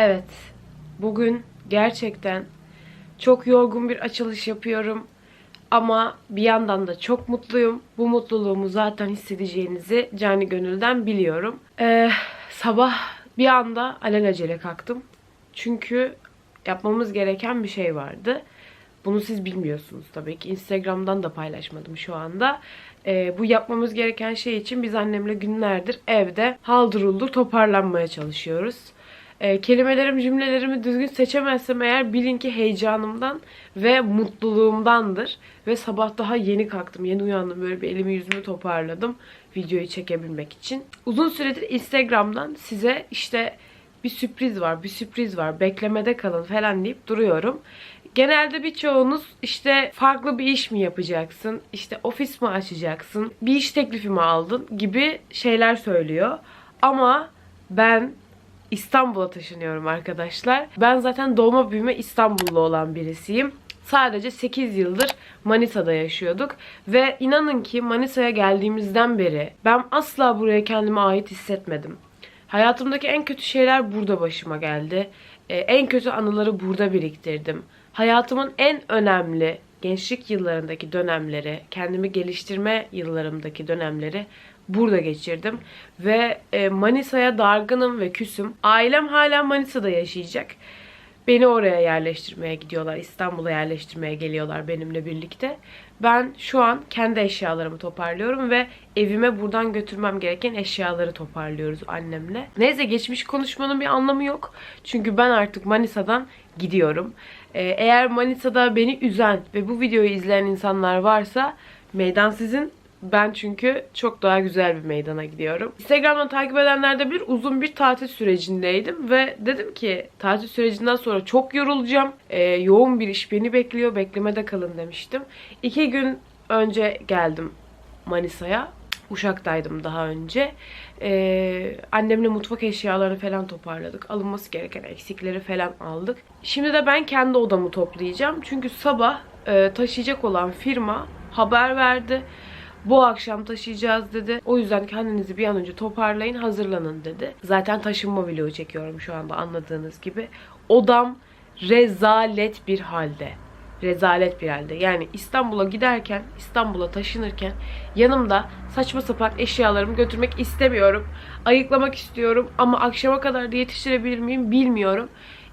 Evet. Bugün gerçekten çok yorgun bir açılış yapıyorum. Ama bir yandan da çok mutluyum. Bu mutluluğumu zaten hissedeceğinizi cani gönülden biliyorum. Ee, sabah bir anda alelacele kalktım. Çünkü yapmamız gereken bir şey vardı. Bunu siz bilmiyorsunuz tabii ki. Instagram'dan da paylaşmadım şu anda. Ee, bu yapmamız gereken şey için biz annemle günlerdir evde haldır uldur toparlanmaya çalışıyoruz. Ee, kelimelerimi, cümlelerimi düzgün seçemezsem eğer bilin ki heyecanımdan ve mutluluğumdandır. Ve sabah daha yeni kalktım, yeni uyandım. Böyle bir elimi yüzümü toparladım videoyu çekebilmek için. Uzun süredir Instagram'dan size işte bir sürpriz var, bir sürpriz var, beklemede kalın falan deyip duruyorum. Genelde birçoğunuz işte farklı bir iş mi yapacaksın, işte ofis mi açacaksın, bir iş teklifi mi aldın gibi şeyler söylüyor. Ama ben İstanbul'a taşınıyorum arkadaşlar. Ben zaten doğma büyüme İstanbullu olan birisiyim. Sadece 8 yıldır Manisa'da yaşıyorduk. Ve inanın ki Manisa'ya geldiğimizden beri ben asla buraya kendime ait hissetmedim. Hayatımdaki en kötü şeyler burada başıma geldi. Ee, en kötü anıları burada biriktirdim. Hayatımın en önemli gençlik yıllarındaki dönemleri, kendimi geliştirme yıllarımdaki dönemleri burada geçirdim. Ve e, Manisa'ya dargınım ve küsüm. Ailem hala Manisa'da yaşayacak. Beni oraya yerleştirmeye gidiyorlar. İstanbul'a yerleştirmeye geliyorlar benimle birlikte. Ben şu an kendi eşyalarımı toparlıyorum ve evime buradan götürmem gereken eşyaları toparlıyoruz annemle. Neyse geçmiş konuşmanın bir anlamı yok. Çünkü ben artık Manisa'dan gidiyorum. Ee, eğer Manisa'da beni üzen ve bu videoyu izleyen insanlar varsa meydan sizin. Ben çünkü çok daha güzel bir meydana gidiyorum. Instagram'dan takip edenler de bilir uzun bir tatil sürecindeydim ve dedim ki tatil sürecinden sonra çok yorulacağım. Ee, yoğun bir iş beni bekliyor. Beklemede kalın demiştim. İki gün önce geldim Manisa'ya. Uşak'taydım daha önce. Ee, annemle mutfak eşyalarını falan toparladık. Alınması gereken eksikleri falan aldık. Şimdi de ben kendi odamı toplayacağım. Çünkü sabah e, taşıyacak olan firma haber verdi. Bu akşam taşıyacağız dedi. O yüzden kendinizi bir an önce toparlayın, hazırlanın dedi. Zaten taşınma vlogu çekiyorum şu anda anladığınız gibi. Odam rezalet bir halde. Rezalet bir halde. Yani İstanbul'a giderken, İstanbul'a taşınırken yanımda saçma sapan eşyalarımı götürmek istemiyorum. Ayıklamak istiyorum ama akşama kadar da yetiştirebilir miyim bilmiyorum.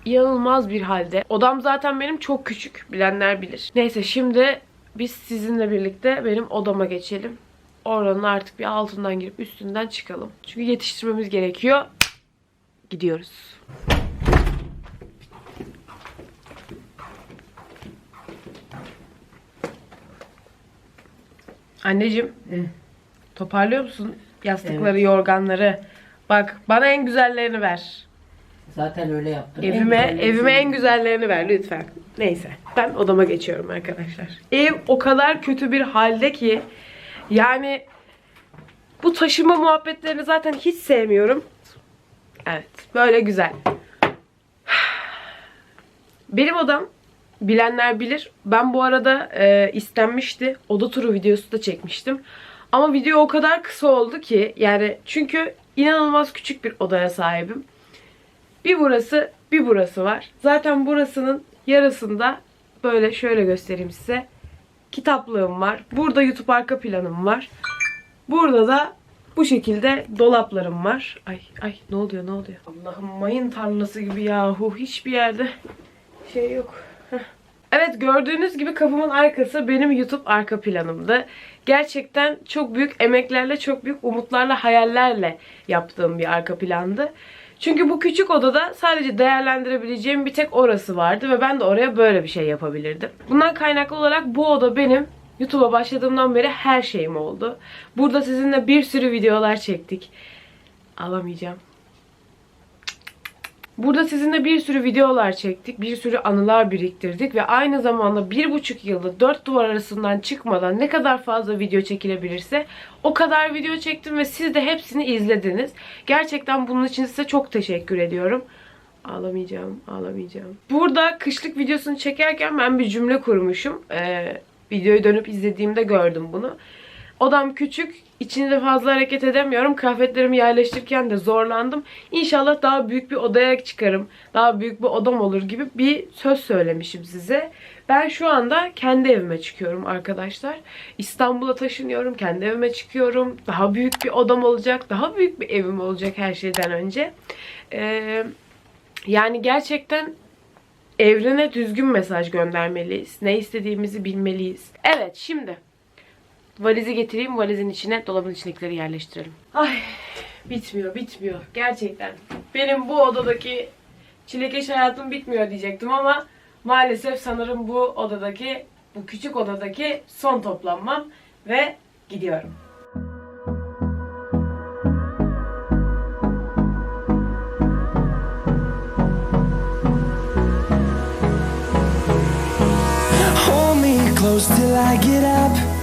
İnanılmaz bir halde. Odam zaten benim çok küçük. Bilenler bilir. Neyse şimdi biz sizinle birlikte benim odama geçelim. Oranın artık bir altından girip üstünden çıkalım. Çünkü yetiştirmemiz gerekiyor. Gidiyoruz. Anneciğim, toparlıyor musun yastıkları, yorganları? Bak, bana en güzellerini ver. Zaten öyle yaptım. Evime, En evime en güzellerini ver lütfen. Neyse. Ben odama geçiyorum arkadaşlar. Ev o kadar kötü bir halde ki yani bu taşıma muhabbetlerini zaten hiç sevmiyorum. Evet. Böyle güzel. Benim odam bilenler bilir. Ben bu arada e, istenmişti. Oda turu videosu da çekmiştim. Ama video o kadar kısa oldu ki yani çünkü inanılmaz küçük bir odaya sahibim. Bir burası, bir burası var. Zaten burasının yarısında böyle şöyle göstereyim size. Kitaplığım var. Burada YouTube arka planım var. Burada da bu şekilde dolaplarım var. Ay ay ne oluyor ne oluyor? Allah'ım mayın tarlası gibi yahu. Hiçbir yerde şey yok. Heh. Evet gördüğünüz gibi kapımın arkası benim YouTube arka planımdı. Gerçekten çok büyük emeklerle, çok büyük umutlarla, hayallerle yaptığım bir arka plandı. Çünkü bu küçük odada sadece değerlendirebileceğim bir tek orası vardı ve ben de oraya böyle bir şey yapabilirdim. Bundan kaynaklı olarak bu oda benim YouTube'a başladığımdan beri her şeyim oldu. Burada sizinle bir sürü videolar çektik. Alamayacağım. Burada sizinle bir sürü videolar çektik, bir sürü anılar biriktirdik ve aynı zamanda bir buçuk yılda dört duvar arasından çıkmadan ne kadar fazla video çekilebilirse o kadar video çektim ve siz de hepsini izlediniz. Gerçekten bunun için size çok teşekkür ediyorum. Ağlamayacağım, ağlamayacağım. Burada kışlık videosunu çekerken ben bir cümle kurmuşum. Ee, videoyu dönüp izlediğimde gördüm bunu. Odam küçük. içinde fazla hareket edemiyorum. Kıyafetlerimi yerleştirirken de zorlandım. İnşallah daha büyük bir odaya çıkarım. Daha büyük bir odam olur gibi bir söz söylemişim size. Ben şu anda kendi evime çıkıyorum arkadaşlar. İstanbul'a taşınıyorum. Kendi evime çıkıyorum. Daha büyük bir odam olacak. Daha büyük bir evim olacak her şeyden önce. Ee, yani gerçekten evrene düzgün mesaj göndermeliyiz. Ne istediğimizi bilmeliyiz. Evet şimdi valizi getireyim. Valizin içine dolabın içindekileri yerleştirelim. Ay bitmiyor bitmiyor. Gerçekten. Benim bu odadaki çilekeş hayatım bitmiyor diyecektim ama maalesef sanırım bu odadaki bu küçük odadaki son toplanmam ve gidiyorum. Hold me close till I get up.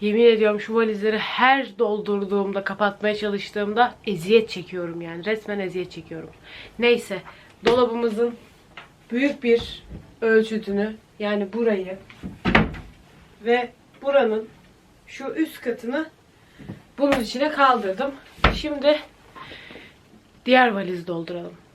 Yemin ediyorum şu valizleri her doldurduğumda, kapatmaya çalıştığımda eziyet çekiyorum yani. Resmen eziyet çekiyorum. Neyse. Dolabımızın büyük bir ölçütünü yani burayı ve buranın şu üst katını bunun içine kaldırdım. Şimdi diğer valizi dolduralım.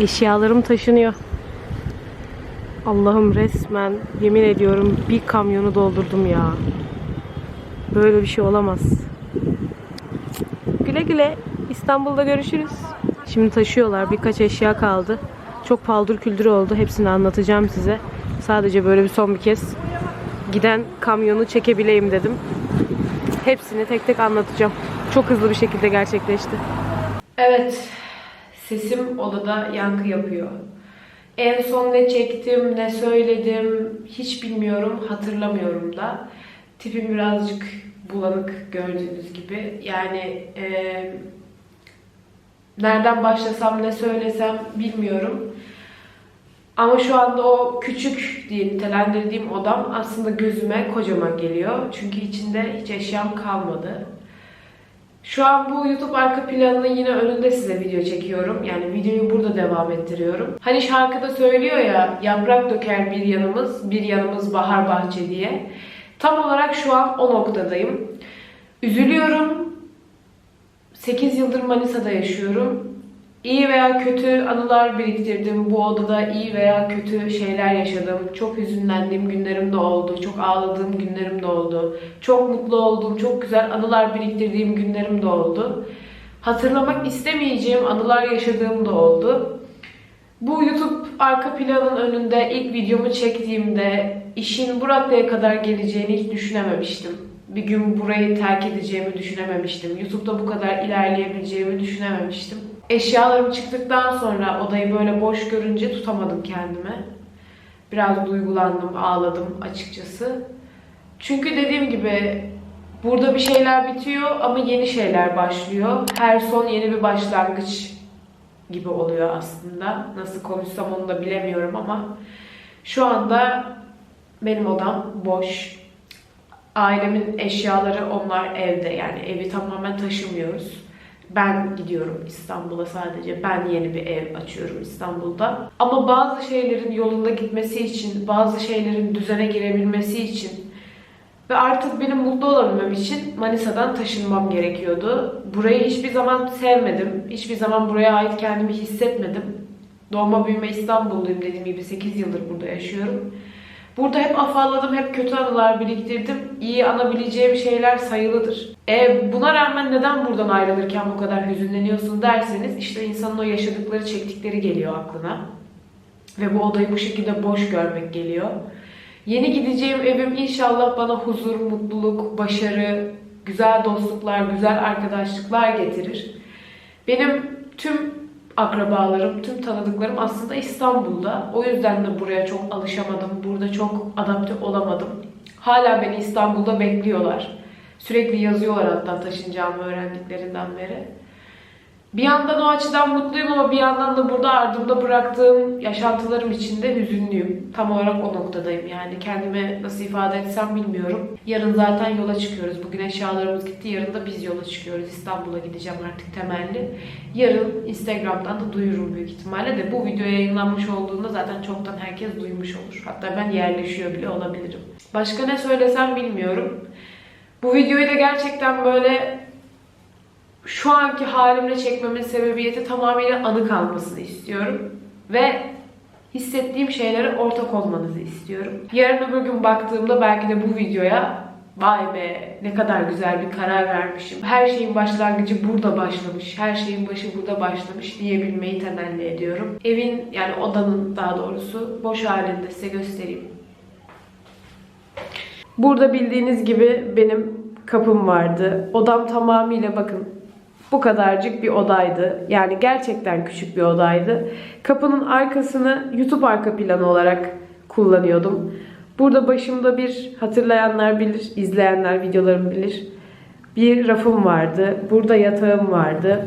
Eşyalarım taşınıyor. Allah'ım resmen yemin ediyorum bir kamyonu doldurdum ya. Böyle bir şey olamaz. Güle güle. İstanbul'da görüşürüz. Şimdi taşıyorlar. Birkaç eşya kaldı. Çok paldır küldür oldu. Hepsini anlatacağım size. Sadece böyle bir son bir kez giden kamyonu çekebileyim dedim. Hepsini tek tek anlatacağım. Çok hızlı bir şekilde gerçekleşti. Evet, sesim odada yankı yapıyor. En son ne çektim, ne söyledim hiç bilmiyorum, hatırlamıyorum da. Tipim birazcık bulanık gördüğünüz gibi. Yani eee, nereden başlasam, ne söylesem bilmiyorum. Ama şu anda o küçük diye nitelendirdiğim odam aslında gözüme kocaman geliyor. Çünkü içinde hiç eşyam kalmadı. Şu an bu YouTube arka planının yine önünde size video çekiyorum. Yani videoyu burada devam ettiriyorum. Hani şarkıda söylüyor ya yaprak döker bir yanımız, bir yanımız bahar bahçe diye. Tam olarak şu an o noktadayım. Üzülüyorum. 8 yıldır Manisa'da yaşıyorum. İyi veya kötü anılar biriktirdim. Bu odada iyi veya kötü şeyler yaşadım. Çok hüzünlendiğim günlerim de oldu. Çok ağladığım günlerim de oldu. Çok mutlu olduğum, çok güzel anılar biriktirdiğim günlerim de oldu. Hatırlamak istemeyeceğim anılar yaşadığım da oldu. Bu YouTube arka planın önünde ilk videomu çektiğimde işin bu raddeye kadar geleceğini hiç düşünememiştim. Bir gün burayı terk edeceğimi düşünememiştim. YouTube'da bu kadar ilerleyebileceğimi düşünememiştim. Eşyalarım çıktıktan sonra odayı böyle boş görünce tutamadım kendime. Biraz duygulandım, ağladım açıkçası. Çünkü dediğim gibi burada bir şeyler bitiyor ama yeni şeyler başlıyor. Her son yeni bir başlangıç gibi oluyor aslında. Nasıl konuşsam onu da bilemiyorum ama şu anda benim odam boş. Ailemin eşyaları onlar evde yani evi tamamen taşımıyoruz. Ben gidiyorum İstanbul'a sadece. Ben yeni bir ev açıyorum İstanbul'da. Ama bazı şeylerin yolunda gitmesi için, bazı şeylerin düzene girebilmesi için ve artık benim mutlu olabilmem için Manisa'dan taşınmam gerekiyordu. Burayı hiçbir zaman sevmedim. Hiçbir zaman buraya ait kendimi hissetmedim. Doğma büyüme İstanbulluyum dediğim gibi 8 yıldır burada yaşıyorum. Burada hep afalladım, hep kötü anılar biriktirdim. İyi anabileceğim şeyler sayılıdır. E, buna rağmen neden buradan ayrılırken bu kadar hüzünleniyorsun derseniz işte insanın o yaşadıkları, çektikleri geliyor aklına. Ve bu odayı bu şekilde boş görmek geliyor. Yeni gideceğim evim inşallah bana huzur, mutluluk, başarı, güzel dostluklar, güzel arkadaşlıklar getirir. Benim tüm akrabalarım, tüm tanıdıklarım aslında İstanbul'da. O yüzden de buraya çok alışamadım. Burada çok adapte olamadım. Hala beni İstanbul'da bekliyorlar. Sürekli yazıyorlar hatta taşınacağımı öğrendiklerinden beri. Bir yandan o açıdan mutluyum ama bir yandan da burada ardımda bıraktığım yaşantılarım için de hüzünlüyüm. Tam olarak o noktadayım yani. Kendime nasıl ifade etsem bilmiyorum. Yarın zaten yola çıkıyoruz. Bugün eşyalarımız gitti. Yarın da biz yola çıkıyoruz. İstanbul'a gideceğim artık temelli. Yarın Instagram'dan da duyururum büyük ihtimalle de bu video yayınlanmış olduğunda zaten çoktan herkes duymuş olur. Hatta ben yerleşiyor bile olabilirim. Başka ne söylesem bilmiyorum. Bu videoyu da gerçekten böyle şu anki halimle çekmemin sebebiyeti tamamıyla anı kalmasını istiyorum. Ve hissettiğim şeylere ortak olmanızı istiyorum. Yarın öbür gün baktığımda belki de bu videoya vay be ne kadar güzel bir karar vermişim. Her şeyin başlangıcı burada başlamış. Her şeyin başı burada başlamış diyebilmeyi temenni ediyorum. Evin yani odanın daha doğrusu boş halinde size göstereyim. Burada bildiğiniz gibi benim kapım vardı. Odam tamamıyla bakın bu kadarcık bir odaydı. Yani gerçekten küçük bir odaydı. Kapının arkasını YouTube arka planı olarak kullanıyordum. Burada başımda bir hatırlayanlar bilir, izleyenler videolarımı bilir. Bir rafım vardı. Burada yatağım vardı.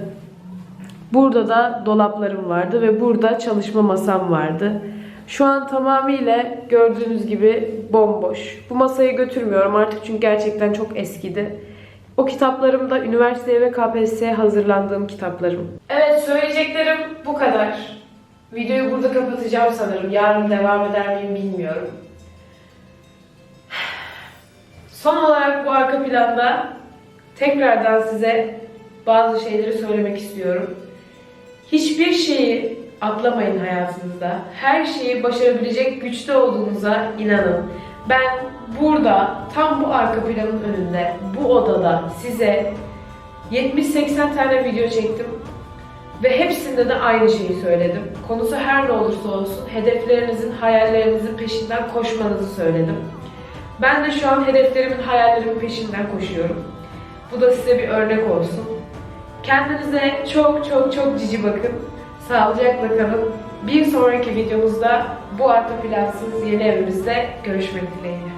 Burada da dolaplarım vardı ve burada çalışma masam vardı. Şu an tamamıyla gördüğünüz gibi bomboş. Bu masayı götürmüyorum artık çünkü gerçekten çok eskidi. O kitaplarım da üniversiteye ve KPSS'ye hazırlandığım kitaplarım. Evet söyleyeceklerim bu kadar. Videoyu burada kapatacağım sanırım. Yarın devam eder miyim bilmiyorum. Son olarak bu arka planda tekrardan size bazı şeyleri söylemek istiyorum. Hiçbir şeyi atlamayın hayatınızda. Her şeyi başarabilecek güçte olduğunuza inanın. Ben burada tam bu arka planın önünde bu odada size 70-80 tane video çektim ve hepsinde de aynı şeyi söyledim. Konusu her ne olursa olsun hedeflerinizin, hayallerinizin peşinden koşmanızı söyledim. Ben de şu an hedeflerimin, hayallerimin peşinden koşuyorum. Bu da size bir örnek olsun. Kendinize çok çok çok cici bakın. Sağlıcakla kalın. Bir sonraki videomuzda bu arka plansız yeni evimizde görüşmek dileğiyle.